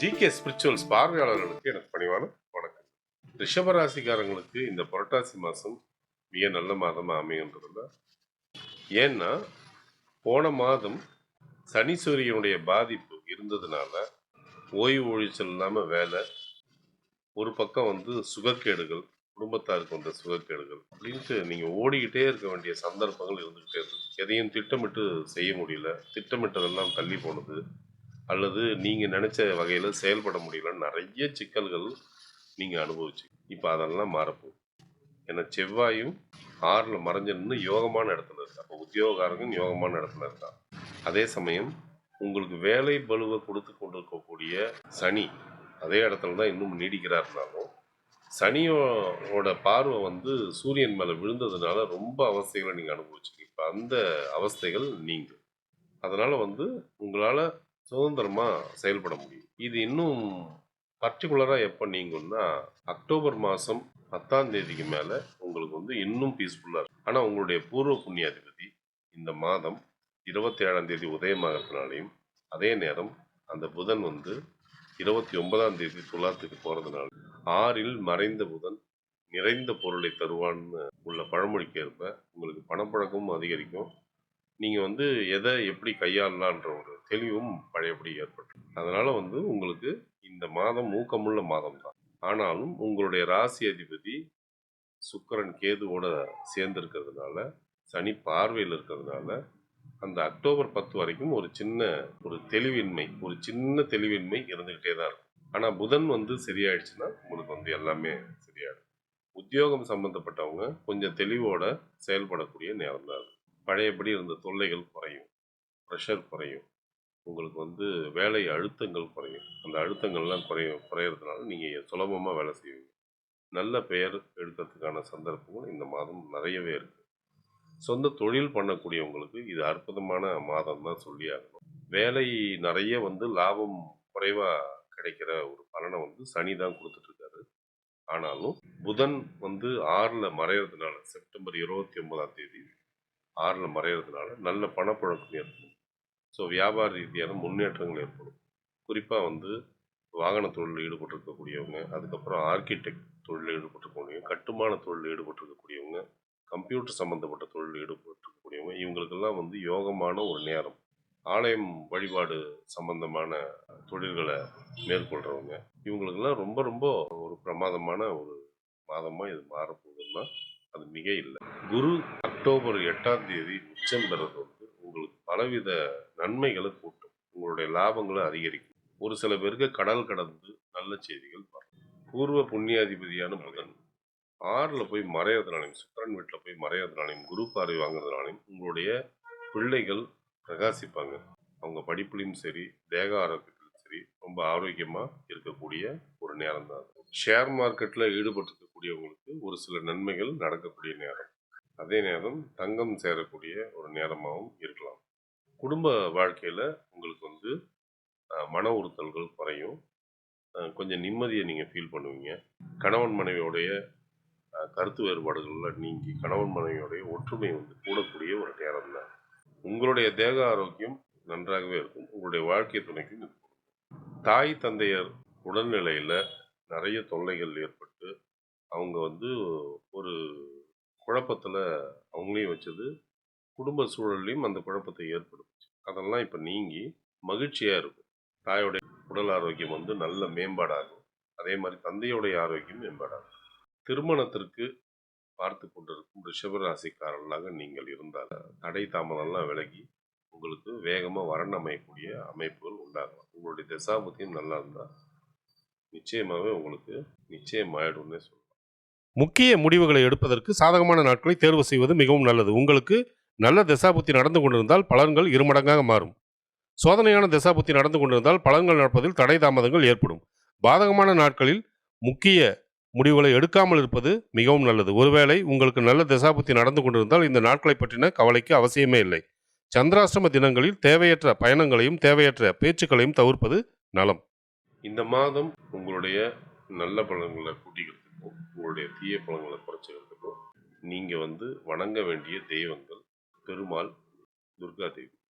GK spirituals பார்வையாளர்களுக்கு எனக்கு பணிவான வணக்கம். ரிஷபராசிக்காரங்களுக்கு இந்த புரட்டாசி மாதம் மிக நல்ல மாதமாக அமையுன்றதுல ஏன்னா போன மாதம் சனி சூரியனுடைய பாதிப்பு இருந்ததுனால ஓய்வு ஒழிச்சல் இல்லாமல் வேலை ஒரு பக்கம் வந்து சுகக்கேடுகள் குடும்பத்தாருக்கு வந்த சுகக்கேடுகள் அப்படின்ட்டு நீங்கள் ஓடிக்கிட்டே இருக்க வேண்டிய சந்தர்ப்பங்கள் இருந்துக்கிட்டே இருக்கு. எதையும் திட்டமிட்டு செய்ய முடியல. திட்டமிட்டதெல்லாம் தள்ளி போனது. அல்லது நீங்கள் நினச்ச வகையில் செயல்பட முடியலன்னு நிறைய சிக்கல்கள் நீங்கள் அனுபவிச்சு இப்போ அதெல்லாம் மாறப்போகுது. ஏன்னா செவ்வாயும் ஆறில் மறைஞ்சு நின்று யோகமான இடத்துல இருக்கா அப்போ உத்தியோகக்காரங்க யோகமான இடத்துல இருக்கா அதே சமயம் உங்களுக்கு வேலை பலுவை கொடுத்து கொண்டிருக்கக்கூடிய சனி அதே இடத்துல தான் இன்னும் நீடிக்கிறாருனாலும் சனியோட பார்வை வந்து சூரியன் மேலே விழுந்ததுனால ரொம்ப அவஸ்தைகளை நீங்கள் அனுபவிச்சிங்க. இப்போ அந்த அவஸ்தைகள் நீங்கள் அதனால் வந்து உங்களால் சுதந்திரமாக செயல்பட முடியும். இது இன்னும் பர்டிகுலராக எப்போ நீங்கன்னா அக்டோபர் மாதம் பத்தாம் தேதிக்கு மேலே உங்களுக்கு வந்து இன்னும் பீஸ்ஃபுல்லாக இருக்கும். ஆனால் உங்களுடைய பூர்வ புண்ணியாதிபதி இந்த மாதம் இருபத்தி ஏழாம் தேதி உதயமாகறதுனாலையும் அதே நேரம் அந்த புதன் வந்து இருபத்தி ஒன்பதாம் தேதி துலாத்துக்கு போகிறதுனால ஆறில் மறைந்த புதன் நிறைந்த பொருளை தருவான்னு உள்ள பழமொழிக்கு ஏற்ப உங்களுக்கு பணப்பழக்கமும் அதிகரிக்கும். நீங்கள் வந்து எதை எப்படி கையாளலான்ற ஒரு தெளிவும் பழையபடி ஏற்பட்டு அதனால் வந்து உங்களுக்கு இந்த மாதம் ஊக்கமுள்ள மாதம் தான் ஆனாலும் உங்களுடைய ராசி அதிபதி சுக்கரன் கேதுவோட சேர்ந்துருக்கிறதுனால சனி பார்வையில் இருக்கிறதுனால அந்த அக்டோபர் பத்து வரைக்கும் ஒரு சின்ன ஒரு தெளிவின்மை ஒரு சின்ன தெளிவின்மை இருந்துக்கிட்டே தான் இருக்கும். ஆனால் புதன் வந்து சரியாயிடுச்சுன்னா உங்களுக்கு வந்து எல்லாமே சரியாயிடும். உத்தியோகம் சம்மந்தப்பட்டவங்க கொஞ்சம் தெளிவோட செயல்படக்கூடிய நேரம் தான் பழையபடி இருந்த தொல்லைகள் குறையும். ப்ரெஷர் குறையும். உங்களுக்கு வந்து வேலை அழுத்தங்கள் குறையும். அந்த அழுத்தங்கள்லாம் குறையும் குறையிறதுனால நீங்கள் சுலபமாக வேலை செய்வீங்க. நல்ல பெயர் எடுக்கிறதுக்கான சந்தர்ப்பங்கள் இந்த மாதம் நிறையவே இருக்குது சொந்த தொழில் பண்ணக்கூடியவங்களுக்கு இது அற்புதமான மாதம் தான் சொல்லி ஆகணும். வேலை நிறைய வந்து லாபம் குறைவாக கிடைக்கிற ஒரு பலனை வந்து சனி தான் கொடுத்துட்ருக்காரு. ஆனாலும் புதன் வந்து ஆறில் மறையிறதுனால செப்டம்பர் இருபத்தி ஒன்பதாம் தேதி ஆறில் மறையிறதுனால நல்ல பணப்புழக்கம் ஏற்படும். ஸோ வியாபார ரீதியான முன்னேற்றங்கள் ஏற்படும். குறிப்பாக வந்து வாகன தொழிலில் ஈடுபட்டிருக்கக்கூடியவங்க அதுக்கப்புறம் ஆர்கிடெக்ட் தொழிலில் ஈடுபட்டிருக்கக்கூடியவங்க கட்டுமான தொழிலில் ஈடுபட்டிருக்கக்கூடியவங்க கம்ப்யூட்டர் சம்மந்தப்பட்ட தொழிலில் ஈடுபட்டிருக்கக்கூடியவங்க இவங்களுக்கெல்லாம் வந்து யோகமான ஒரு நேரம். ஆலயம் வழிபாடு சம்பந்தமான தொழில்களை மேற்கொள்கிறவங்க இவங்களுக்கெல்லாம் ரொம்ப ரொம்ப ஒரு பிரமாதமான ஒரு மாதமாக இது மாறப்போகுதுன்னா அது மிக இல்லை. குரு அக்டோபர் எட்டாம் தேதி உச்சம் பெறது வந்து உங்களுக்கு பலவித நன்மைகளை கூட்டும். உங்களுடைய லாபங்களை அதிகரிக்கும். ஒரு சில பேருக்கு கடல் கடந்து நல்ல செய்திகள் வரும். பூர்வ புண்ணியாதிபதியான புதன் ஆறில் போய் மறையிறதுனாலையும் சுக்கரன் வீட்டில் போய் மறையிறதுனாலையும் குரு பார்வை வாங்குறதுனாலையும் உங்களுடைய பிள்ளைகள் பிரகாசிப்பாங்க. அவங்க படிப்புலையும் சரி தேக ஆரோக்கியத்திலும் சரி ரொம்ப ஆரோக்கியமாக இருக்கக்கூடிய ஒரு நேரம் தான் ஷேர் மார்க்கெட்டில் ஈடுபட்டிருக்கக்கூடியவங்களுக்கு ஒரு சில நன்மைகள் நடக்கக்கூடிய நேரம். அதே நேரம் தங்கம் சேரக்கூடிய ஒரு நேரமாகவும் இருக்கலாம். குடும்ப வாழ்க்கையில் உங்களுக்கு வந்து அஹ், மன உறுத்தல்கள் குறையும். அஹ், கொஞ்சம் நிம்மதியை நீங்கள் ஃபீல் பண்ணுவீங்க. கணவன் மனைவியோடைய அஹ், கருத்து வேறுபாடுகளில் நீங்கி கணவன் மனைவியோடைய ஒற்றுமை வந்து கூடக்கூடிய ஒரு நேரம் தான். உங்களுடைய தேக ஆரோக்கியம் நன்றாகவே இருக்கும். உங்களுடைய வாழ்க்கை துணைக்கும் இது பொருந்தும். தாய் தந்தையர் உடல்நிலையில் நிறைய தொல்லைகள் ஏற்பட்டு அவங்க வந்து ஒரு குழப்பத்தில் அவங்களையும் வச்சது குடும்ப சூழல்லையும் அந்த குழப்பத்தை ஏற்படுத்தும் அதெல்லாம் இப்போ நீங்கி மகிழ்ச்சியாக இருக்கும். தாயோடைய உடல் ஆரோக்கியம் வந்து நல்ல மேம்பாடாகும். அதே மாதிரி தந்தையோடைய ஆரோக்கியம் மேம்பாடாகும். திருமணத்திற்கு பார்த்து கொண்டிருக்கும் ரிஷபராசிக்காரர்களாக நீங்கள் இருந்தால் தடை தாமதம்லாம் விலகி உங்களுக்கு வேகமாக வரன் அமையக்கூடிய அமைப்புகள் உண்டாகலாம். உங்களுடைய தசாபத்தியும் நல்லா இருந்தால் நிச்சயமாகவே உங்களுக்கு நிச்சயமாயிடும்னே சொல்லலாம். முக்கிய முடிவுகளை எடுப்பதற்கு சாதகமான நாட்களை தேர்வு செய்வது மிகவும் நல்லது. உங்களுக்கு நல்ல திசாபுத்தி நடந்து கொண்டிருந்தால் பலன்கள் இருமடங்காக மாறும். சோதனையான திசாபுத்தி நடந்து கொண்டிருந்தால் பலன்கள் நடப்பதில் தடை தாமதங்கள் ஏற்படும். பாதகமான நாட்களில் முக்கிய முடிவுகளை எடுக்காமல் இருப்பது மிகவும் நல்லது. ஒருவேளை உங்களுக்கு நல்ல திசாபுத்தி நடந்து கொண்டிருந்தால் இந்த நாட்களை பற்றின கவலைக்கு அவசியமே இல்லை. சந்திராஷ்டம தினங்களில் தேவையற்ற பயணங்களையும் தேவையற்ற பேச்சுக்களையும் தவிர்ப்பது நலம். இந்த மாதம் உங்களுடைய நல்ல பலன்களை கூட்டிக்கிறதுக்கும் உங்களுடைய தீய பலன்களை குறைச்சிக்கிறதுக்கும் நீங்கள் வந்து வணங்க வேண்டிய தெய்வங்கள். பெருமாள் துர்கா தேவி